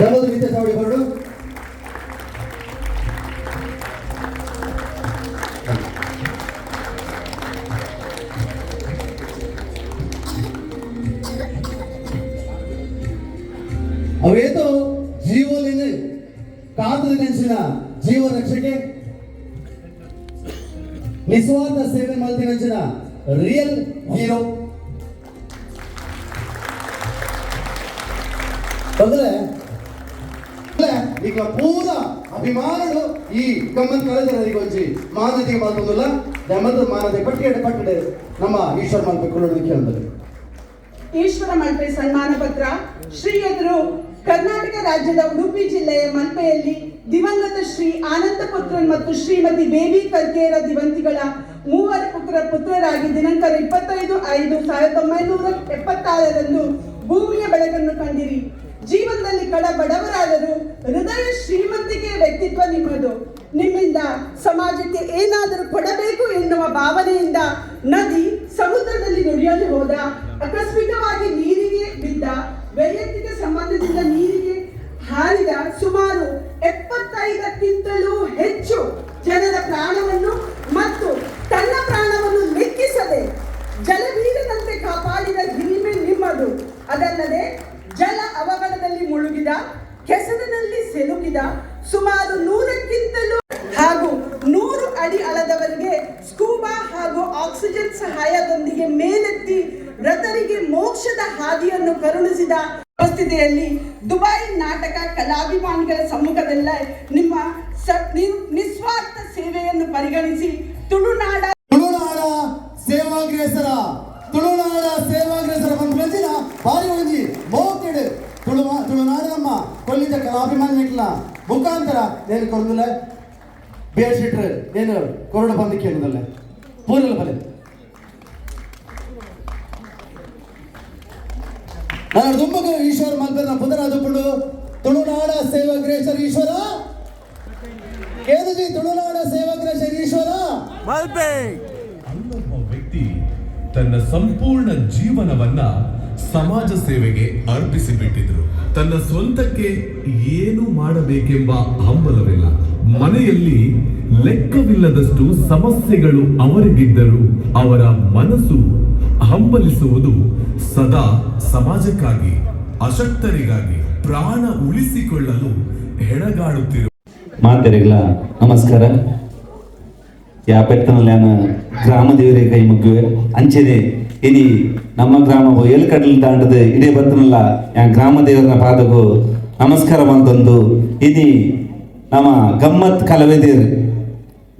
ನಿತ್ಯ ಚಾವಡಿ ಹೊರಡು ಅವೇತೋ ಜೀವಲಿನ ಕಾತದ ನೆನೆಸಿನ ಜೀವ ರಕ್ಷಕೆ? ನಿಸ್ವಾರ್ಥ ಸೇವೆ ಮಲ್ತಿನಂಚಿನ ರಿಯಲ್ ಹೀರೋ ಅಂದ್ರೆ ಈಗ ಪೂರ ಅಭಿಮಾನುಗಳು ಈ ಗಮ್ಮತ್ ಕಳೆದರೆ ಗೊಜ್ಜಿ ಮಾನತಿಗೆ ಮಾತೊಂದಿಲ್ಲ ದಮದ ಮಾನತೆ ಪಟ್ಟಿಯಡೆ ಪಟ್ಟಿಡೆ ನಮ್ಮ ಈಶ್ವರ ಮಲ್ಪೆ ಕೊಳ್ಳೋದಕ್ಕೆ ಅಂದರೆ ಈಶ್ವರ ಮಲ್ಪೆ ಸನ್ಮಾನ ಪತ್ರ ಶ್ರೀ ಎದುರು ಕರ್ನಾಟಕ ರಾಜ್ಯದ ಉಡುಪಿ ಜಿಲ್ಲೆಯ ಮಲ್ಪೆಯಲ್ಲಿ ದಿವಂಗತ ಶ್ರೀ ಆನಂದ ಪುತ್ರನ್ ಮತ್ತು ಶ್ರೀಮತಿ ಬೇಬಿ ಕರ್ಕೇರ ದಿವಂತಿಗಳ ಮೂವರ ಪುತ್ರ ಪುತ್ರರಾಗಿ ದಿನಾಂಕ ಇಪ್ಪತ್ತೈದು ಐದು ಸಾವಿರದ ಒಂಬೈನೂರ ಎಪ್ಪತ್ತಾರರಂದು ಭೂಮಿಯ ಬೆಳಕನ್ನು ಕಂಡಿರಿ. ಜೀವನದಲ್ಲಿ ಕಡ ಬಡವರಾದರೂ ಹೃದಯ ಶ್ರೀಮಂತಿಕೆಯ ವ್ಯಕ್ತಿತ್ವ ನಿಮ್ಮದು. ನಿಮ್ಮಿಂದ ಸಮಾಜಕ್ಕೆ ಏನಾದರೂ ಕೊಡಬೇಕು ಎನ್ನುವ ಭಾವನೆಯಿಂದ ನದಿ ಸಮುದ್ರದಲ್ಲಿ ನುಡಿಯಲು ಹೋದ, ಆಕಸ್ಮಿಕವಾಗಿ ನೀರಿಗೆ ಬಿದ್ದ, ವೈಯಕ್ತಿಕ ಸಂಬಂಧದಿಂದ ನೀರಿಗೆ ಹಾರಿದ ಸುಮಾರು ಎಪ್ಪತ್ತೈದಕ್ಕಿಂತಲೂ ಹೆಚ್ಚು ಜನಸಾಮಾನ್ಯರ ಸಮ್ಮುಖದಲ್ಲೇ ನಿಮ್ಮ ನಿಸ್ವಾರ್ಥ ಸೇವೆಯನ್ನು ಪರಿಗಣಿಸಿ ತುಳುನಾಡ ತುಳುನಾಡ ಸೇವಾಗ್ರೇಸರ ತುಳುನಾಡ ಸೇವಾಗ್ರೇಸರ ಒಂದು ಮಂಜಿನ ಬಾರಿ ಒಂಜಿ ಮೋಕೆಡು ತುಳು ತುಳುನಾಡಮ್ಮ ಕೊಲ್ಲಿದ ಕಲಾಭಿಮಾನಿಗಳ ಮುಖಾಂತರ ನೇನು ಕೊರದಲ್ಲ ಬೇಸಿಟ್ರೆ ನೇನು ಕೊರಡ ಬಂದು ಕೇಳಿದಲ್ಲ ಪೂರಲ ಬಲೆ. ನಾನು ತುಂಬಕ್ಕೆ ಈಶ್ವರ ಮಂತ್ರನ ಪುನರಾದುಕೊಂಡು ತುಳುನಾಡ ಸೇವಾಗ್ರೆ ಈಶ್ವರ? ಕೇಳಿದ್ರಿ ತುಳುನಾಡ ಸೇವಾಗ್ರೇಸರ ಈಶ್ವರ? ಅಲ್ಲೊಬ್ಬ ವ್ಯಕ್ತಿ ತನ್ನ ಸಂಪೂರ್ಣ ಜೀವನವನ್ನ ಸಮಾಜ ಸೇವೆಗೆ ಅರ್ಪಿಸಿ ಬಿಟ್ಟಿದ್ರು ತನ್ನ ಸ್ವಂತಕ್ಕೆ ಏನು ಮಾಡಬೇಕೆಂಬ ಹಂಬಲವಿಲ್ಲ. ಮನೆಯಲ್ಲಿ ಲೆಕ್ಕವಿಲ್ಲದಷ್ಟು ಸಮಸ್ಯೆಗಳು ಅವರಿಗಿದ್ದರೂ ಅವರ ಮನಸ್ಸು ಹಂಬಲಿಸುವುದು ಸದಾ ಸಮಾಜಕ್ಕಾಗಿ ಅಶಕ್ತರಿಗಾಗಿ. ಪ್ರಾಣ ಉಳಿಸಿಕೊಳ್ಳಲು ಹೆಣಗಾಡುತ್ತಿರುವ ಮಾತೆರೆಗಳ, ನಮಸ್ಕಾರ. ಯಾ ಪೆತ್ತನಲ್ಯಾನ ಗ್ರಾಮ ದೇವರೇ ಕೈ ಮುಗ್ಗುವೆ. ಅಂಚೆನೆ ಇನಿ ನಮ್ಮ ಗ್ರಾಮವು ಏಳು ಕಡಲ ದಾಂಡದ ಇಡೀ ಬರ್ತನಲ್ಲ ಯಾ ಗ್ರಾಮ ದೇವರನ ಪಾದಗೂ ನಮಸ್ಕಾರ ಬಂತಂದು. ಇನಿ ನಮ್ಮ ಗಮ್ಮತ್ ಕಲವೆದೇರ್,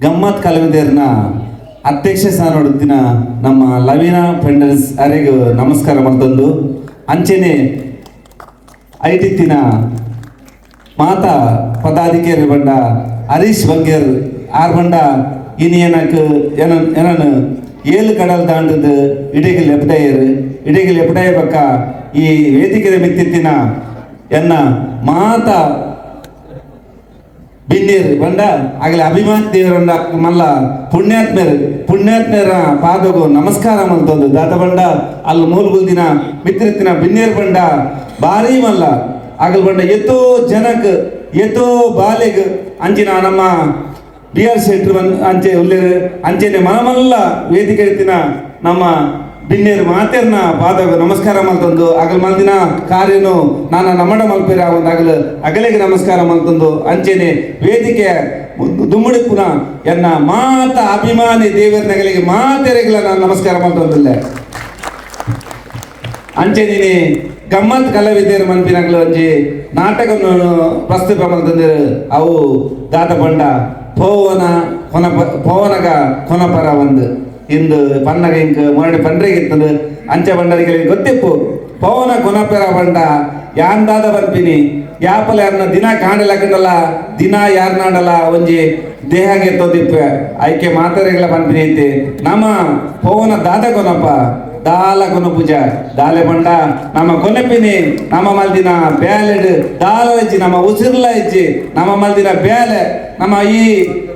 ಗಮ್ಮತ್ ಕಲವೆದೇರ್ನ ಅಧ್ಯಕ್ಷ ಸ್ಥಾನ ನಮ್ಮ ಲವೀನಾ ಪೆಂಡಲ್ಸ್ ಅರೆಗೂ ನಮಸ್ಕಾರ ಬಂತಂದು. ಅಂಚೆನೆ ಐಟಿತ್ತಿನ ಮಾತ ಪದಾಧಿಕಾರಿ ಬಂಡ ಹರೀಶ್ ಬಗ್ಗೇರ್ ಆರ್ ಬಂಡ ಇನಿ ಏನಕ್ ಏನ ಏನನ್ ಏಳು ಕಡಲ್ ದಾಂಡದ ಇಡೀಗೆ ಲೆಪ್ಟಾಯರ್ ಇಡೀಗೆ ಲೆಪ್ಟಾಯ ಬಕ್ಕ ಈ ವೇದಿಕೆ ಮಿತ್ತಿತ್ತಿನ ಎನ್ನ ಮಾತ ಬಿನ್ನೀರ್ ಬಂಡ. ಆಗಲಿ ಅಭಿಮಾನ ದೇವರನ್ನ ಮಲ್ಲ ಪುಣ್ಯಾತ್ಮೇರ್, ಪುಣ್ಯಾತ್ಮೇರ ಪಾದಗು ನಮಸ್ಕಾರ ಮಲ್ತೊಂದು ದಾತ ಬಂಡ. ಅಲ್ಲಿ ಮೂಲಗುಲ್ ದಿನ ಮಿತ್ರತ್ತಿನ ಬಿನ್ನೀರ್ ಬಂಡ. ಭಾರಿ ಮಲ್ಲ. ಆಗಲ್ ಬಂಡ, ಎತ್ತೋ ಜನಕ್, ಎತ್ತೋ ಬಾಲೆಗ್ ಅಂಚಿನ ನಮ್ಮ ಬಿ ಆರ್ ಶೆಟ್ರ್ ಅಂಚೆ ಉಲ್ಲೇರ್, ಅಂಚೆನೆ ಮನಮಲ್ಲ ವೇದಿಕೆ ನಮ್ಮ ಬಿನ್ನೇರು ಮಾತೇರ್ನ ಪಾದ ನಮಸ್ಕಾರ ಮಲ್ತಂದು, ಅಗಲ್ ಮಲ್ದಿನ ಕಾರ್ಯನು ನಾನು ನಮ್ಮಡ ಮಲ್ಪೇರ ಒಂದು ಅಗಲ ಅಗಲಿಗೆ ನಮಸ್ಕಾರ ಮಲ್ತಂದು. ಅಂಚೆನೆ ವೇದಿಕೆ ದುಮ್ಮಡಿ ಪುನ ಎನ್ನ ಮಾತ ಅಭಿಮಾನಿ ದೇವರ ನಗಲಿಗೆ ಮಾತೆರೆಗಳ ನಾನು ನಮಸ್ಕಾರ ಮಲ್ತಂದಿಲ್ಲ. ಅಂಚೆ ನೀನೆ ಗಮ್ಮತ್ ಕಲಾವಿದರು ಮನ್ಪಿನಗಳು ಅಂಜಿ ನಾಟಕವನ್ನು ಪ್ರಸ್ತುತ ಮಲ್ತಂದಿರು, ಅವು ದಾತ ಬಂಡ ಪೋವನ ಕೊನ ಪೋವನಗ ಕೊನಪರ ಒಂದು. ಇಂದು ಪನ್ನಗ ಇಂಕ ಮೊರಡಿ ಪಂಡ್ರೆಗಿತ್ತದು ಅಂಚೆ ಬಂಡರಿಗೆ ಗೊತ್ತಿಪ್ಪು. ಪವನ ಕೊನಪೆರ ಬಂಡ ಯಾಂದಾದ ಬರ್ಪಿನಿ ಯಾಪಲ ಯಾರನ್ನ ದಿನ ಕಾಣಲಕ್ಕಲ್ಲ ದಿನ ಯಾರನ್ನಾಡಲ್ಲ ಒಂಜಿ ದೇಹಗೆ ತೊದಿಪ್ಪೆ ಐಕೆ ಮಾತಾರೆಗಳ ಪನ್ಪಿನಿ ಐತಿ. ನಮ್ಮ ಪವನ ದಾದ ಕೊನಪ್ಪ ದಾಲ ಕೊನ ದಾಲೆ ಬಂಡ ನಮ್ಮ ಕೊನೆಪಿನಿ, ನಮ್ಮ ಮಲ್ದಿನ ಬ್ಯಾಲೆಡ್. ದಾಲ ಇಜ್ಜಿ, ನಮ್ಮ ಉಸಿರ್ಲ ಇಜ್ಜಿ, ನಮ್ಮ ಮಲ್ದಿನ ಬ್ಯಾಲೆ. ನಮ್ಮ ಈ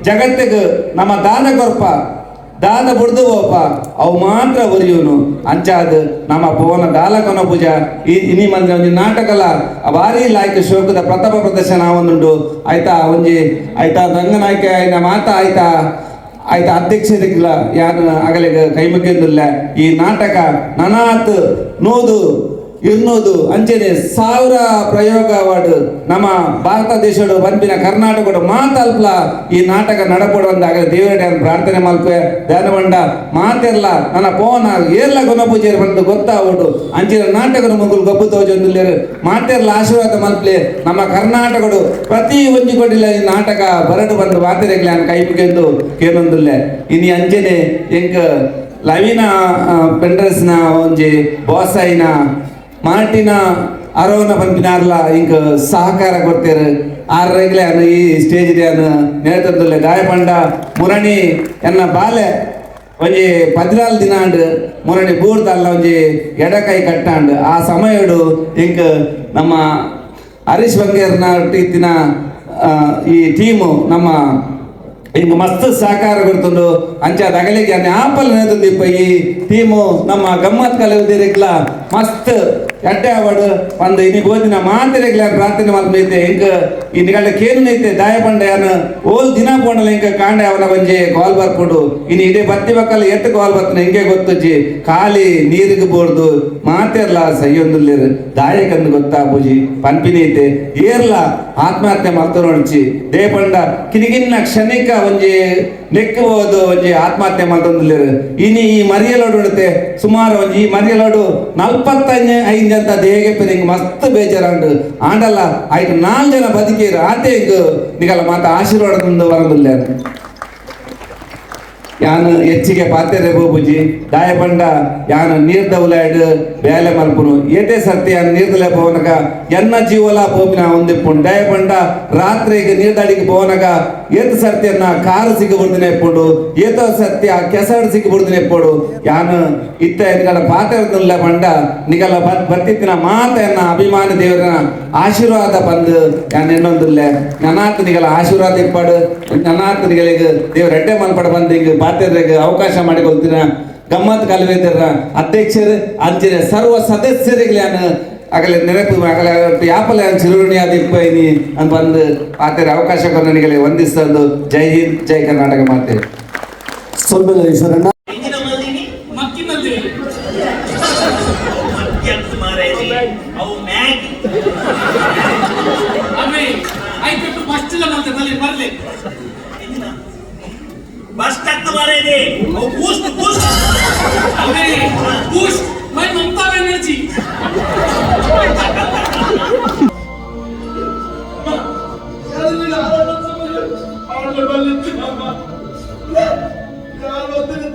ಜಗತ್ತಿಗೆ ನಮ್ಮ ದಾನ ಕೊರ್ಪ. ದಾದ ಬಡ್ದು ಹೋಪ. ಅವು ಮಾತ್ರ ಒರಿಯೋನು ಅಂಚಾದ ನಮ್ಮ ಪವನ ದಾಲಕನ ಪೂಜ ಇನಿ ಮಂದಿ ಒಂಜಿ ನಾಟಕಲ. ಭಾರಿ ಲಾಯ್ಕ ಶೋಕದ ಪ್ರತಾಪ ಪ್ರದರ್ಶನ ಒಂದುಂಡು ಆಯ್ತಾ, ಒಂಜಿ, ಆಯ್ತಾ ರಂಗನಾಯ್ಕೆ ಆಯ್ನ ಮಾತ ಆಯ್ತಾ. ಆಯ್ತಾ ಅಧ್ಯಕ್ಷರಿಗಿಲ್ಲ ಯಾರು ಆಗಲಿಗೆ ಕೈ ಮುಗಿಯುವುದಿಲ್ಲ ಈ ನಾಟಕ ನನಾತ್ ನೋದು ಇರ್ನೋದು ಅಂಚನೆ ಸಾವಿರ ಪ್ರಯೋಗ ಅವಾರ್ಡ್ ನಮ್ಮ ಭಾರತ ದೇಶಡು ಬಂಪಿನ ಕರ್ನಾಟಕಡು ಮಾತಲ್ಪಲ ಈ ನಾಟಕ ನಡಪಡುವಂದಾಗ ದೇವರಡೆ ಪ್ರಾರ್ಥನೆ ಮಲ್ಪೆ ಧ್ಯಾನ ಬಂಡ ಮಾತೆಲ್ಲ ನನ್ನ ಪೋನ, ಎಲ್ಲ ಗುಣಪೂಜೆ ಬಂದು ಗೊತ್ತಾಗ್ಬಿಟ್ಟು ಅಂಚಿನ ನಾಟಕದ ಮಗುಲು ಗಬ್ಬು ತೋಜೊಂದಿಲ್ಲೇರು ಮಾತೆಲ್ಲ ಆಶೀರ್ವಾದ ಮಲ್ಪಲೆ ನಮ್ಮ ಕರ್ನಾಟಕಡು ಪ್ರತಿ ಒಂಜಿ ಕೊಡಿಲ್ಲ ಈ ನಾಟಕ ಬರಡು ಬಂದು ಮಾತೆರೆಗ್ಲಿ ನಾನು ಕೈಪಿಗೆಂದು ಕೇಳೊಂದಿಲ್ಲ ಇನಿ ಅಂಚನೆ ಎಂಕ ಲವಿನ ಪೆಂಡ್ರಸ್ನ ಒಂಜಿ ಬಾಸೈನ ಅರೋನ ಪಂಪಿನಾರ್ಲ ಇಂಕ ಸಹಕಾರ ಕೊಡ್ತೇರು ಆರ್ರೆಗ್ಲೆ ಅನ್ನ ಈ ಸ್ಟೇಜ್ ಅನ್ನ ನೇತೃತ್ವದಲ್ಲಿ ಗಾಯಪಂಡ ಮುರಣಿ ಎನ್ನ ಬಾಲೆ ಒಂಜಿ ಪದಿನಾಲ್ ದಿನ ಅಂಡ್ ಮುರಣಿ ಬೂರ್ದಲ್ಲ ಒಂಜಿ ಎಡಕೈ ಕಟ್ಟಾಂಡ್ ಆ ಸಮಯಡು ಇಂಕ್ ನಮ್ಮ ಹರೀಶ್ ಬಂಗೇರ್ನ ಇತ್ತಿನ ಈ ಟೀಮು ನಮ್ಮ ಹಿಂಗ ಮಸ್ತ್ ಸಹಕಾರ ಕೊಡ್ತುಂಡು. ಅಂಚ ಅಗಲಿಗೆ ಅನ್ನ ಆಪಲ್ ಇಪ್ಪ ಈ ಟೀಮು. ನಮ್ಮ ಗಮ್ಮತ್ ಕಲಾವಿದರಿಗ್ಲ ಮಸ್ತ್ ಎಡ್ಡೆ ಅವಾರ್ಡ್ ಒಂದು ಇನ್ನಿಗೆ ಓದಿನ ಮಾತಿರೆಗ್ಲ ಪ್ರಾರ್ಥನೆ ಮಾಡ್ತೈತೆ ಹಿಂಗ ಇನ್ನಿಗಳ ಕೇನು ನೈತೆ ದಾಯ ಪಂಡ ಓಲ್ ದಿನ ಪೋಂಡಲ ಹಿಂಗ ಕಾಂಡೆ ಅವನ ಒಂಜಿ ಕಾಲ್ ಬರ್ಕೊಡು. ಇನ್ನು ಇಡೀ ಬತ್ತಿ ಬಕ್ಕಲ್ಲ ಎತ್ತು ಕಾಲ್ ಬರ್ತಾನೆ, ಹಿಂಗೆ ಗೊತ್ತಜ್ಜಿ ಖಾಲಿ ನೀರಿಗೆ ಬೋರ್ದು ಮಾತೆರ್ಲ ಸೈಯೊಂದುಲ್ಲೇರು ದಾಯಕಂದು ಗೊತ್ತಾ ಪೂಜಿ. ಪಂಪಿನೈತೆ ಏರ್ಲ ಆತ್ಮಹತ್ಯೆ ಮಾಡ್ತು ನೋಡ್ಚಿ ದೇ ಪಂಡ ಕಿನಿಗಿನ್ನ ಕ್ಷಣಿಕ ಒಂಜಿ ನೆಕ್ಕಬಹುದು ಒಂಜಿ ಆತ್ಮಹತ್ಯೆ ಮಾಡ್ತೊಂದುಲ್ಲೇರು. ಇನಿ ಈ ಮರಿಯಲೋಡು ಉಡುತ್ತೆ ಸುಮಾರು ಒಂಜಿ ಈ ಮರಿಯಲೋಡು ಐದು ಅಂತ ದೇಹಕ್ಕೆ ನಿಂಗೆ ಮಸ್ತ್ ಬೇಜಾರಂಡು. ಆಂಡಲ್ಲ, ಆಯ್ತು ನಾಲ್ಕು ಜನ ಬದುಕಿರು, ಆತೆ ಇಂಗು ನಿಗಲ್ಲ ಮಾತ ಆಶೀರ್ವಾದದಿಂದ ಬರಂದುಲ್ಲೇರು. ಯಾನು ಹೆಚ್ಚಿಗೆ ಪಾತ್ರೆ ಬೋಬುಜಿ ದಾಯಪಂಡ, ಯಾನು ನೀರ್ ದೌಲಾಡ್ ಬೇಲೆ ಮಲ್ಪುನು. ಏತೆ ಯಾನು ನೀರ್ದಲೆ ಪೋನಗ ಎನ್ನ ಜೀವಲ ಪೋಪಿನ ಒಂದಿಪ್ಪುಂಡು ದಾಯ ಪಂಡ ರಾತ್ರಿಗೆ ನೀರ್ದಾಡಿಗೆ ಪೋನಗ ಏತ ಸರ್ತಿಯನ್ನ ಕಾರು ಸಿಗಬಿಡ್ದಿನ ಎಪ್ಪುಡು ಏತ ಸತ್ಯ ಕೆಸಡ್ ಸಿಗಬಿಡ್ದಿನ ಎಪ್ಪುಡು ಯಾನು ಇತ್ತ ನಿಗಳ ಪಾತ್ರ ಪಂಡ ನಿಗಲ ಬರ್ತಿತ್ತಿನ ಎನ್ನ ಅಭಿಮಾನ ದೇವರನ ಆಶೀರ್ವಾದ ಬಂದು, ಯಾನ್ ಎನ್ನೊಂದಿಲ್ಲ ನನಾತ್ ನಿಗಲ ಆಶೀರ್ವಾದ ಇಪ್ಪಾಡು. ನನಾತ್ ನಿಗಲಿಗೆ ದೇವ್ರ ಎಡ್ಡೆ ಮಲ್ಪಡ ಬಂದು ಹಿಂಗೆ ಪಾತ್ರೆಗೆ ಅವಕಾಶ ಮಾಡಿಕೊಳ್ತೀನ. ಗಮ್ಮತ್ ಕಲ್ವೇದರ ಅಧ್ಯಕ್ಷರು ಅಂಚಿನ ಸರ್ವ ಸದಸ್ಯರಿಗೆ ನಾನು ಆಗಲೇ ನೆನಪು ಆಗಲೇ ಯಾಪಲೆ ಚಿರುಣಿ ಅದು ಇಪ್ಪೈನಿ ಅಂತ ಬಂದು ಆತರ ಅವಕಾಶ ನನಗೆ ವಂದಿಸ್ತಂದು ಜೈ ಹಿಂದ್, ಜೈ ಕರ್ನಾಟಕ ಮಾತೆ. ಸೊಲ್ಬೆಲ್ಲ તમારે જે પુષ્ટ પુષ્ટ અમે પુષ્ટ મેં મમતા બેનર્જી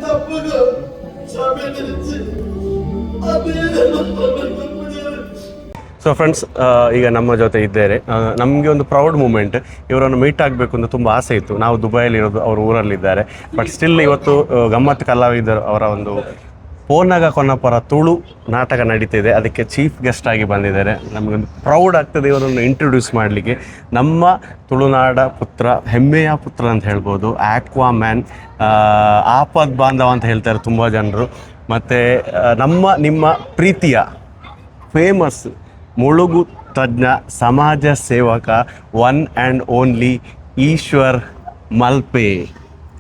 తప్పుగా చదివించి అదే ಸೊ ಫ್ರೆಂಡ್ಸ್ ಈಗ ನಮ್ಮ ಜೊತೆ ಇದ್ದಾರೆ. ನಮಗೆ ಒಂದು ಪ್ರೌಡ್ ಮೂಮೆಂಟ್ ಇವರನ್ನು ಮೀಟ್ ಆಗಬೇಕು ಅಂತ ತುಂಬ ಆಸೆ ಇತ್ತು. ನಾವು ದುಬೈಯಲ್ಲಿ ಇರೋದು ಅವರು ಊರಲ್ಲಿದ್ದಾರೆ. ಬಟ್ ಸ್ಟಿಲ್ ಇವತ್ತು ಗಮ್ಮತ್ ಕಲಾವಿದರು ಅವರ ಒಂದು ಪೋನಗ ಕೊನ್ನಪರ ತುಳು ನಾಟಕ ನಡೀತಿದೆ. ಅದಕ್ಕೆ ಚೀಫ್ ಗೆಸ್ಟ್ ಆಗಿ ಬಂದಿದ್ದಾರೆ. ನಮಗೊಂದು ಪ್ರೌಡ್ ಆಗ್ತದೆ ಇವರನ್ನು ಇಂಟ್ರೊಡ್ಯೂಸ್ ಮಾಡಲಿಕ್ಕೆ. ನಮ್ಮ ತುಳುನಾಡ ಪುತ್ರ, ಹೆಮ್ಮೆಯ ಪುತ್ರ ಅಂತ ಹೇಳ್ಬೋದು. ಆಕ್ವಾ ಮ್ಯಾನ್ ಆಪದ್ ಬಾಂಧವ ಅಂತ ಹೇಳ್ತಾರೆ ತುಂಬ ಜನರು. ಮತ್ತು ನಮ್ಮ, ನಿಮ್ಮ ಪ್ರೀತಿಯ ಫೇಮಸ್ ಮುಳುಗು ತಜ್ಞ ಸಮಾಜ ಸೇವಕ one and only Ishwar Malpe.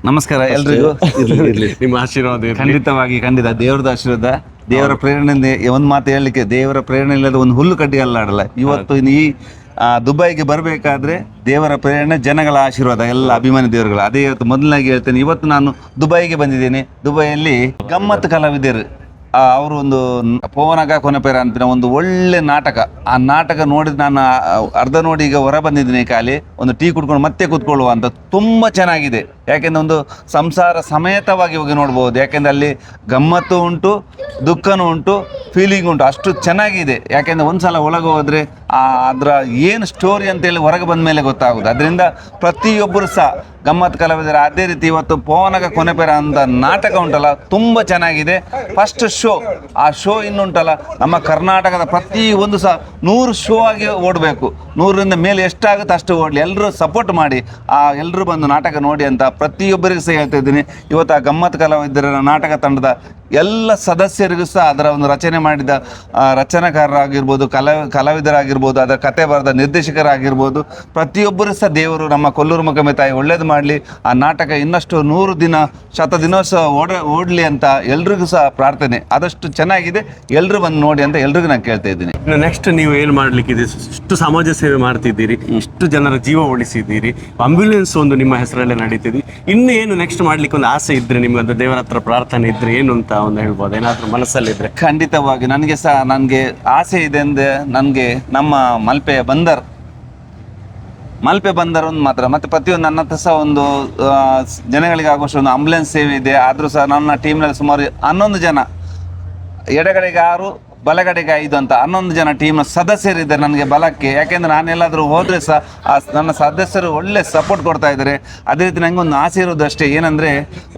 ನಮಸ್ಕಾರ ಎಲ್ರಿಗೂ. ನಿಮ್ಮ ಆಶೀರ್ವಾದ ಇರ್ಲಿ. ಖಂಡಿತವಾಗಿ ಖಂಡಿತ. ದೇವರದ ಆಶೀರ್ವಾದ. ದೇವರ ಪ್ರೇರಣೆಯಿಂದ ಒಂದು ಮಾತು ಹೇಳಲಿಕ್ಕೆ ದೇವರ ಪ್ರೇರಣೆ ಇಲ್ಲದ ಒಂದು ಹುಲ್ಲು ಕಡ್ಡಿ ಅಲ್ಲಾಡಲ್ಲ. ಇವತ್ತು ಈ ಆ, ದುಬೈಗೆ ಬರಬೇಕಾದ್ರೆ ದೇವರ ಪ್ರೇರಣೆ ಜನಗಳ ಆಶೀರ್ವಾದ ಎಲ್ಲ ಅಭಿಮಾನಿ ದೇವರುಗಳು. ಅದೇ ಇವತ್ತು ಮೊದಲನಾಗಿ ಹೇಳ್ತೇನೆ. ಇವತ್ತು ನಾನು ದುಬೈಗೆ ಬಂದಿದ್ದೇನೆ. ದುಬೈಯಲ್ಲಿ ಗಮ್ಮತ್ ಕಲಾವಿದರು. ಅವರು ಒಂದು ಪವನಗ ಕೊನಪೇರ ಅಂತ ಒಂದು ಒಳ್ಳೆ ನಾಟಕ. ಆ ನಾಟಕ ನೋಡಿದ ನಾನು ಅರ್ಧ ನೋಡಿ ಈಗ ಹೊರ ಬಂದಿದ್ದೀನಿ ಖಾಲಿ. ಒಂದು ಟೀ ಕುಡ್ಕೊಂಡು ಮತ್ತೆ ಕೂತ್ಕೊಳ್ಳುವ ಅಂತ ತುಂಬ ಚೆನ್ನಾಗಿದೆ. ಯಾಕೆಂದ್ರೆ ಒಂದು ಸಂಸಾರ ಸಮೇತವಾಗಿ ಹೋಗಿ ನೋಡ್ಬೋದು. ಯಾಕೆಂದ್ರೆ ಅಲ್ಲಿ ಗಮ್ಮತ್ತು ಉಂಟು, ದುಃಖನೂ ಉಂಟು ಫೀಲಿಂಗ್ ಉಂಟು. ಅಷ್ಟು ಚೆನ್ನಾಗಿದೆ. ಯಾಕೆಂದ್ರೆ ಒಂದ್ಸಲ ಒಳಗೆ ಹೋದರೆ ಅದರ ಏನು ಸ್ಟೋರಿ ಅಂತೇಳಿ ಹೊರಗೆ ಬಂದ ಮೇಲೆ ಗೊತ್ತಾಗೋದು. ಅದರಿಂದ ಪ್ರತಿಯೊಬ್ಬರು ಸಹ ಗಮ್ಮತ್ ಕಲಾವಿದರ ಅದೇ ರೀತಿ ಇವತ್ತು ಪವನಗ ಕೊನೆಪೆರ ಅಂತ ನಾಟಕ ಉಂಟಲ್ಲ, ತುಂಬ ಚೆನ್ನಾಗಿದೆ. ಫಸ್ಟ್ ಶೋ ಆ ಶೋ ಇನ್ನುಂಟಲ್ಲ, ನಮ್ಮ ಕರ್ನಾಟಕದ ಪ್ರತಿ ಒಂದು ಸಹ ನೂರು ಶೋ ಆಗಿ ಓಡಬೇಕು. ನೂರರಿಂದ ಮೇಲೆ ಎಷ್ಟಾಗುತ್ತೆ ಅಷ್ಟು ಓಡಲಿ. ಎಲ್ಲರೂ ಸಪೋರ್ಟ್ ಮಾಡಿ, ಆ ಎಲ್ಲರೂ ಬಂದು ನಾಟಕ ನೋಡಿ ಅಂತ ಪ್ರತಿಯೊಬ್ಬರಿಗೂ ಸಹ ಹೇಳ್ತಾ ಇದ್ದೀನಿ. ಇವತ್ತು ಆ ಗಮ್ಮತ್ ಕಲಾವಿದರ ನಾಟಕ ತಂಡದ ಎಲ್ಲ ಸದಸ್ಯರಿಗೂ ಸಹ ಅದರ ಒಂದು ರಚನೆ ಮಾಡಿದ ರಚನಾಕಾರರಾಗಿರ್ಬೋದು, ಕಲಾ, ಕಲಾವಿದರಾಗಿರ್ಬೋದು, ಅದರ ಕತೆ ಬರೆದ ನಿರ್ದೇಶಕರಾಗಿರ್ಬೋದು, ಪ್ರತಿಯೊಬ್ಬರು ಸಹ ದೇವರು ನಮ್ಮ ಕೊಲ್ಲೂರು ಮುಖಮೆ ತಾಯಿ ಒಳ್ಳೇದು ಮಾಡಲಿ, ಆ ನಾಟಕ ಇನ್ನಷ್ಟು ನೂರು ದಿನ, ಶತ ದಿನೋತ್ಸವ ಓಡ, ಓಡಲಿ ಅಂತ ಎಲ್ರಿಗೂ ಸಹ ಪ್ರಾರ್ಥನೆ. ಆದಷ್ಟು ಚೆನ್ನಾಗಿದೆ ಎಲ್ಲರೂ ಬಂದು ನೋಡಿ ಅಂತ ಎಲ್ರಿಗೂ ನಾನು ಕೇಳ್ತಾ ಇದ್ದೀನಿ. ನೆಕ್ಸ್ಟ್ ನೀವು ಏನು ಮಾಡಲಿಕ್ಕಿದೆ? ಇಷ್ಟು ಸಮಾಜ ಸೇವೆ ಮಾಡ್ತಿದ್ದೀರಿ? ಇಷ್ಟು ಜನರ ಜೀವ ಉಳಿಸಿದ್ದೀರಿ? ಆಂಬ್ಯುಲೆನ್ಸ್ ಒಂದು ನಿಮ್ಮ ಹೆಸರಲ್ಲೇ ನಡೀತಿದೆ. ಇನ್ನೇನು ನೆಕ್ಸ್ಟ್ ಮಾಡ್ಲಿಕ್ಕೆ ಒಂದು ಆಸೆ ಇದ್ದರೆ ನಿಮ್ಮದು ದೇವರ ಹತ್ರ ಪ್ರಾರ್ಥನೆ ಇದ್ದರೆ ಏನು ಅಂತ ಒಂದು ಹೇಳ್ಬೋದು. ಏನಾದ್ರೂ ಮನಸ್ಸಲ್ಲಿದ್ರೆ. ಖಂಡಿತವಾಗಿ ನನಗೆ ಸಹ ನನಗೆ ಆಸೆ ಇದೆ ಅಂದರೆ ನನಗೆ ನಮ್ಮ ಮಲ್ಪೆ ಬಂದರ್. ಮಲ್ಪೆ ಬಂದರ್ ಒಂದು ಮಾತ್ರ. ಮತ್ತೆ ಪ್ರತಿಯೊಂದು ನನ್ನ ಹತ್ರ ಸಹ ಒಂದು ಜನಗಳಿಗೆ ಆಗುವಷ್ಟು ಒಂದು ಆಂಬುಲೆನ್ಸ್ ಸೇವೆ ಇದೆ. ಆದರೂ ಸಹ ನನ್ನ ಟೀಮ್ನಲ್ಲಿ ಸುಮಾರು ಹನ್ನೊಂದು ಜನ. ಎಡಗಡೆಗೆ ಆರು ಬಲಗಡೆಗೆ ಐದು ಅಂತ ಹನ್ನೊಂದು ಜನ ಟೀಮ್ನ ಸದಸ್ಯರಿದ್ದಾರೆ ನನಗೆ ಬಲಕ್ಕೆ. ಯಾಕೆಂದ್ರೆ ನಾನೆಲ್ಲಾದರೂ ಹೋದರೆ ಸಹ ಆ ನನ್ನ ಸದಸ್ಯರು ಒಳ್ಳೆ ಸಪೋರ್ಟ್ ಕೊಡ್ತಾ ಇದ್ದಾರೆ. ಅದೇ ರೀತಿ ನನಗೆ ಒಂದು ಆಸೆ ಇರೋದು ಅಷ್ಟೇ. ಏನಂದರೆ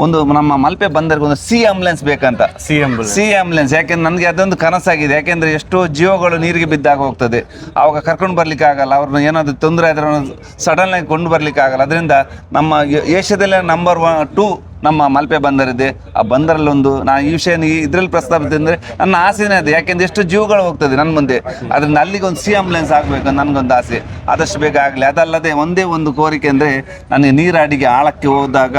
ಒಂದು ನಮ್ಮ ಮಲ್ಪೆ ಬಂದರ್ಗೆ ಒಂದು ಸಿ ಆಂಬುಲೆನ್ಸ್ ಬೇಕಂತ. ಸಿ ಆಂಬುಲೆನ್ಸ್ ಸಿ ಆಂಬುಲೆನ್ಸ್ ಯಾಕೆಂದ್ರೆ ನನಗೆ ಅದೊಂದು ಕನಸಾಗಿದೆ. ಯಾಕೆಂದರೆ ಎಷ್ಟೋ ಜೀವಗಳು ನೀರಿಗೆ ಬಿದ್ದಾಗ ಹೋಗ್ತದೆ. ಅವಾಗ ಕರ್ಕೊಂಡು ಬರ್ಲಿಕ್ಕೆ ಆಗಲ್ಲ. ಅವ್ರನ್ನ ಏನಾದರೂ ತೊಂದರೆ ಆದ್ರೆ ಸಡನ್ ಆಗಿ ಕೊಂಡು ಬರ್ಲಿಕ್ಕೆ ಆಗಲ್ಲ. ಅದರಿಂದ ನಮ್ಮ ಏಷ್ಯಾದಲ್ಲೇ ನಂಬರ್ ಒನ್ ಟೂ ನಮ್ಮ ಮಲ್ಪೆ ಬಂದರಿದೆ ಆ ಬಂದರಲ್ಲೊಂದು ನಾನು ಈ ವಿಷಯ ಇದರಲ್ಲಿ ಪ್ರಸ್ತಾಪಿಸಿದ್ರೆ ನನ್ನ ಆಸೆನೇ ಅದು. ಯಾಕೆಂದ್ರೆ ಎಷ್ಟು ಜೀವಗಳು ಹೋಗ್ತದೆ ನನ್ನ ಮುಂದೆ. ಅದರಿಂದ ಅಲ್ಲಿಗೆ ಒಂದು ಸಿ ಆಂಬುಲೆನ್ಸ್ ಆಗಬೇಕು ನನಗೊಂದು ಆಸೆ. ಆದಷ್ಟು ಬೇಗ ಆಗಲಿ. ಅದಲ್ಲದೆ ಒಂದೇ ಒಂದು ಕೋರಿಕೆ ಅಂದರೆ ನನಗೆ ನೀರಾಡಿಗೆ ಆಳಕ್ಕೆ ಹೋದಾಗ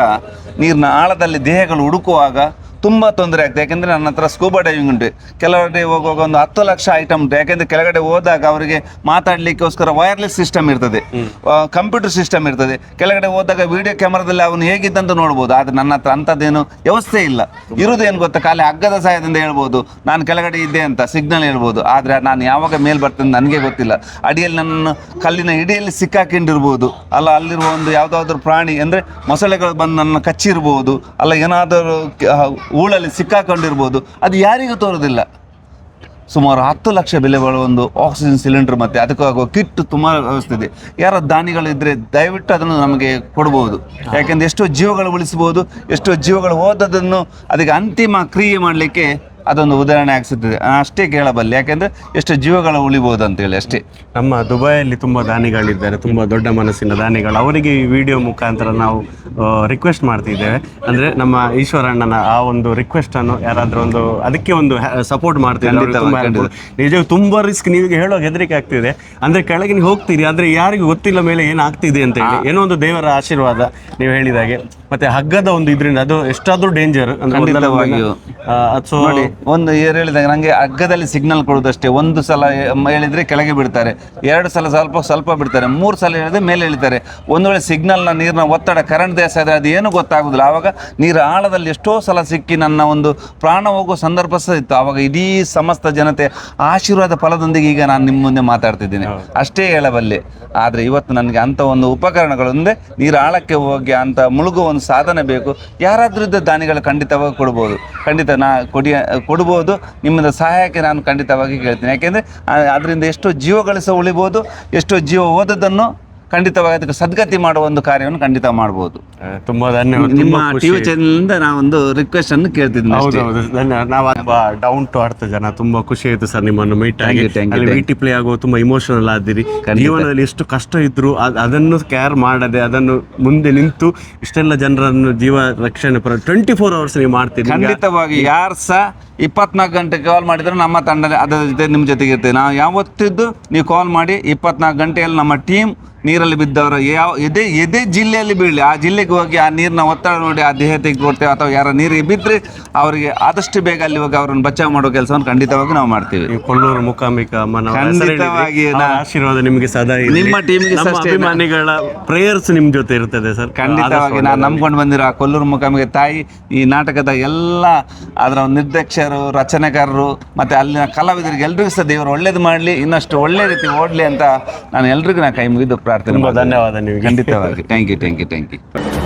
ನೀರಿನ ಆಳದಲ್ಲಿ ದೇಹಗಳು ಹುಡುಕುವಾಗ ತುಂಬ ತೊಂದರೆ ಆಗ್ತದೆ ಯಾಕೆಂದರೆ ನನ್ನ ಹತ್ರ ಸ್ಕೂಬಾ ಡೈವಿಂಗ್ ಉಂಟು. ಕೆಲವೆಡೆ ಹೋಗುವಾಗ ಒಂದು ಹತ್ತು ಲಕ್ಷ ಐಟಮ್ ಉಂಟು. ಯಾಕೆಂದರೆ ಕೆಳಗಡೆ ಹೋದಾಗ ಅವರಿಗೆ ಮಾತಾಡಲಿಕ್ಕೋಸ್ಕರ ವೈರ್ಲೆಸ್ ಸಿಸ್ಟಮ್ ಇರ್ತದೆ. ಕಂಪ್ಯೂಟರ್ ಸಿಸ್ಟಮ್ ಇರ್ತದೆ. ಕೆಳಗಡೆ ಹೋದಾಗ ವಿಡಿಯೋ ಕ್ಯಾಮರಾದಲ್ಲಿ ಅವನು ಹೇಗಿದ್ದಂತ ನೋಡ್ಬೋದು. ಆದರೆ ನನ್ನ ಹತ್ರ ಅಂಥದ್ದೇನು ವ್ಯವಸ್ಥೆ ಇಲ್ಲ. ಇರುವುದೇನು ಗೊತ್ತಾ? ಖಾಲಿ ಹಗ್ಗದ ಸಹಾಯದಿಂದ ಹೇಳ್ಬೋದು. ನಾನು ಕೆಳಗಡೆ ಇದ್ದೆ ಅಂತ ಸಿಗ್ನಲ್ ಹೇಳ್ಬೋದು. ಆದರೆ ನಾನು ಯಾವಾಗ ಮೇಲ್ ಬರ್ತೇನೆ ನನಗೆ ಗೊತ್ತಿಲ್ಲ. ಅಡಿಯಲ್ಲಿ ನನ್ನ ಕಲ್ಲಿನ ಇಡಿಯಲ್ಲಿ ಸಿಕ್ಕಾಕೊಂಡಿರ್ಬೋದು. ಅಲ್ಲ ಅಲ್ಲಿರುವ ಒಂದು ಯಾವುದಾದ್ರೂ ಪ್ರಾಣಿ ಅಂದರೆ ಮೊಸಳೆಗಳು ಬಂದು ನನ್ನ ಕಚ್ಚಿರ್ಬೋದು. ಅಲ್ಲ ಏನಾದರೂ ಊಳಲ್ಲಿ ಸಿಕ್ಕಾಕೊಂಡಿರ್ಬೋದು. ಅದು ಯಾರಿಗೂ ತೋರೋದಿಲ್ಲ. ಸುಮಾರು ಹತ್ತು ಲಕ್ಷ ಬೆಲೆ ಬಾಳುವ ಒಂದು ಆಕ್ಸಿಜನ್ ಸಿಲಿಂಡರ್ ಮತ್ತೆ ಅದಕ್ಕಾಗುವ ಕಿಟ್ ತುಂಬ ವ್ಯವಸ್ಥೆ ಇದೆ. ಯಾರ ದಾನಿಗಳಿದ್ದರೆ ದಯವಿಟ್ಟು ಅದನ್ನು ನಮಗೆ ಕೊಡ್ಬೋದು. ಯಾಕೆಂದ್ರೆ ಎಷ್ಟೋ ಜೀವಗಳು ಉಳಿಸ್ಬೋದು ಎಷ್ಟೋ ಜೀವಗಳು ಹೋದದನ್ನು ಅದಕ್ಕೆ ಅಂತಿಮ ಕ್ರಿಯೆ ಮಾಡಲಿಕ್ಕೆ ಅದೊಂದು ಉದಾಹರಣೆ ಆಗಿಸುತ್ತದೆ. ಅಷ್ಟೇ ಕೇಳಬಲ್ಲೆ. ಯಾಕೆಂದ್ರೆ ಎಷ್ಟು ಜೀವಗಳು ಉಳಿಬೋದು ಅಂತೇಳಿ ಅಷ್ಟೇ. ನಮ್ಮ ದುಬೈಯಲ್ಲಿ ತುಂಬಾ ದಾನಿಗಳಿದ್ದಾರೆ. ತುಂಬಾ ದೊಡ್ಡ ಮನಸ್ಸಿನ ದಾನಿಗಳು. ಅವರಿಗೆ ಈ ವಿಡಿಯೋ ಮುಖಾಂತರ ನಾವು ರಿಕ್ವೆಸ್ಟ್ ಮಾಡ್ತಿದ್ದೇವೆ. ಅಂದ್ರೆ ನಮ್ಮ ಈಶ್ವರಣ್ಣನ ಆ ಒಂದು ರಿಕ್ವೆಸ್ಟ್ ಅನ್ನು ಯಾರಾದರೂ ಒಂದು ಅದಕ್ಕೆ ಒಂದು ಸಪೋರ್ಟ್ ಮಾಡ್ತೀವಿ ತುಂಬ ನಿಜ ತುಂಬ ರಿಸ್ಕ್ ನಿಮಗೆ ಹೇಳೋ ಹೆದರಿಕೆ ಆಗ್ತಿದೆ. ಅಂದ್ರೆ ಕೆಳಗೆ ನೀವು ಹೋಗ್ತೀರಿ. ಆದರೆ ಯಾರಿಗೂ ಗೊತ್ತಿಲ್ಲ ಮೇಲೆ ಏನಾಗ್ತಿದೆ ಅಂತ ಹೇಳಿ. ಏನೋ ಒಂದು ದೇವರ ಆಶೀರ್ವಾದ ನೀವು ಹೇಳಿದಾಗೆ. ಮತ್ತೆ ಹಗ್ಗದ ಒಂದು ಇದರಿಂದ ಅದು ಎಷ್ಟಾದ್ರೂ ಡೇಂಜರ್ ನೋಡಿ ಒಂದು ಏರ್ ಹೇಳಿದಾಗ ನಂಗೆ ಅಗ್ಗದಲ್ಲಿ ಸಿಗ್ನಲ್ ಕೊಡೋದಷ್ಟೇ ಒಂದು ಸಲ ಹೇಳಿದ್ರೆ ಕೆಳಗೆ ಬಿಡ್ತಾರೆ. ಎರಡು ಸಲ ಸ್ವಲ್ಪ ಸ್ವಲ್ಪ ಬಿಡ್ತಾರೆ. ಮೂರು ಸಲ ಹೇಳಿದ್ರೆ ಮೇಲೆ ಎಳಿತಾರೆ ಒಂದು ವೇಳೆ ಸಿಗ್ನಲ್ನ ನೀರಿನ ಒತ್ತಡ ಕರೆಂಟ್ ದೇಶ ಆದರೆ ಅದು ಏನು ಗೊತ್ತಾಗೋದಿಲ್ಲ. ಆವಾಗ ನೀರು ಆಳದಲ್ಲಿ ಎಷ್ಟೋ ಸಲ ಸಿಕ್ಕಿ ನನ್ನ ಒಂದು ಪ್ರಾಣ ಹೋಗೋ ಸಂದರ್ಭ ಸಹ ಇತ್ತು. ಆವಾಗ ಇಡೀ ಸಮಸ್ತ ಜನತೆ ಆಶೀರ್ವಾದ ಫಲದೊಂದಿಗೆ ಈಗ ನಾನು ನಿಮ್ಮ ಮುಂದೆ ಮಾತಾಡ್ತಿದ್ದೀನಿ. ಅಷ್ಟೇ ಹೇಳಬಲ್ಲೆ. ಆದರೆ ಇವತ್ತು ನನಗೆ ಅಂಥ ಒಂದು ಉಪಕರಣಗಳು ಅಂದರೆ ನೀರು ಆಳಕ್ಕೆ ಹೋಗಿ ಅಂತ ಮುಳುಗುವ ಒಂದು ಸಾಧನ ಬೇಕು. ಯಾರಾದ್ರೂ ಇದ್ದ ದಾನಿಗಳು ಖಂಡಿತವಾಗಿ ಕೊಡ್ಬೋದು. ಖಂಡಿತ ನಾ ಕೊಡಿ, ಕೊಡ್ಬೋದು, ನಿಮ್ಮದ ಸಹಾಯಕ್ಕೆ ನಾನು ಖಂಡಿತವಾಗಿ ಕೇಳ್ತೀನಿ. ಯಾಕೆಂದರೆ ಅದರಿಂದ ಎಷ್ಟೋ ಜೀವ ಸಹ ಉಳಿಬೋದು, ಎಷ್ಟೋ ಜೀವ ಓದದನ್ನು ಖಂಡಿತವಾಗಿ ಅದಕ್ಕೆ ಸದ್ಗತಿ ಮಾಡುವ ಒಂದು ಕಾರ್ಯವನ್ನು ಖಂಡಿತ ಮಾಡ್ಬೋದು. ತುಂಬಾ ಧನ್ಯವಾದ ನಿಮ್ಮ ಟಿವಿ. ಚಾನೆಲ್ನಿಂದ ನಾವೊಂದು ರಿಕ್ವೆಸ್ಟ್ ಅನ್ನು ಕೇಳ್ತಿದ್ದೀನಿ ಹೌದು ಹೌದು. ಧನ್ಯವಾದ ನಾವು ತುಂಬಾ ಡೌನ್ ಟು ಅರ್ಥ ಜನ ತುಂಬಾ ಖುಷಿ ಆಯ್ತು ಸರ್ ನಿಮ್ಮನ್ನು ಮೀಟ್ ಆಗಿ. ಅಲ್ಲಿ thank ವಿ ಟಿ ಪ್ಲೇ ಆಗೋ ತುಂಬಾ ಇಮೋಷನಲ್ ಆದಿರಿ. ಜೀವನದಲ್ಲಿ ಎಷ್ಟು ಕಷ್ಟ ಇದ್ರು ಅದ್- ಅದನ್ನು ಕೇರ್ ಮಾಡದೆ ಅದನ್ನು ಮುಂದೆ ನಿಂತು ಇಷ್ಟೆಲ್ಲ ಜನರನ್ನು ಜೀವ ರಕ್ಷಣೆ ಟ್ವೆಂಟಿ ಫೋರ್ ಅವರ್ಸ್ ನೀವು ಮಾಡ್ತೀರಿ. ಖಂಡಿತವಾಗಿ ಯಾರು ಸಹ ಇಪ್ಪತ್ನಾಲ್ಕು ಗಂಟೆ ಕಾಲ್ ಮಾಡಿದ್ರೆ ನಮ್ಮ ತಂಡ ಅದರ ಜೊತೆ ನಿಮ್ಮ ಜೊತೆಗೆ ಇರ್ತೇವೆ. ನಾವು ಯಾವತ್ತಿದ್ದು ನೀವು ಕಾಲ್ ಮಾಡಿ ಇಪ್ಪತ್ನಾಲ್ಕು ಗಂಟೆಯಲ್ಲಿ ನಮ್ಮ ಟೀಮ್ ನೀರಲ್ಲಿ ಬಿದ್ದವರು ಯಾವ ಎದೆ ಎದೆ ಜಿಲ್ಲೆಯಲ್ಲಿ ಬೀಳಲಿ ಆ ಜಿಲ್ಲೆಗೆ ಹೋಗಿ ಆ ನೀರಿನ ಒತ್ತಡ ನೋಡಿ ಆ ದೇಹ ತೆಗೆದುಕೊಡ್ತೇವೆ ಅಥವಾ ಯಾರ ನೀರಿಗೆ ಬಿದ್ದರೆ ಅವರಿಗೆ ಆದಷ್ಟು ಬೇಗ ಅಲ್ಲಿ ಹೋಗಿ ಅವರನ್ನು ಬಚಾವ್ ಮಾಡೋ ಕೆಲಸವನ್ನು ಖಂಡಿತವಾಗಿ ನಾವು ಮಾಡ್ತೀವಿ. ಕೊಲ್ಲೂರು ಮುಖಾಮಿಕ ಅಮ್ಮನ ಖಂಡಿತವಾಗಿ ಆಶೀರ್ವಾದ ನಿಮಗೆ ಸದಾ. ನಿಮ್ಮ ಟೀಮ್ಗೆ ನಮ್ಮ ಅಭಿಮಾನಿಗಳ ಪ್ರೇಯರ್ಸ್ ನಿಮ್ ಜೊತೆ ಇರ್ತದೆ ಸರ್. ಖಂಡಿತವಾಗಿ ನಾನು ನಂಬ್ಕೊಂಡು ಬಂದಿರೋ ಆ ಕೊಲ್ಲೂರು ಮುಖಾಮಿಗೆ ತಾಯಿ ಈ ನಾಟಕದ ಎಲ್ಲ ಅದರ ನಿರ್ದೇಶಕರು ರಚನೆಕಾರರು ಮತ್ತು ಅಲ್ಲಿನ ಕಲಾವಿದರಿಗೆ ಎಲ್ರಿಗೂ ಸಹ ದೇವರು ಒಳ್ಳೇದು ಮಾಡಲಿ ಇನ್ನಷ್ಟು ಒಳ್ಳೆ ರೀತಿ ಓಡಲಿ ಅಂತ ನಾನು ಎಲ್ರಿಗೂ ನಾನು ಕೈ ಮುಗಿದು ಪ್ರಾರ್ಥನೆ. ಧನ್ಯವಾದ ನೀವು ಖಂಡಿತವಾಗಿ. Thank you thank you thank you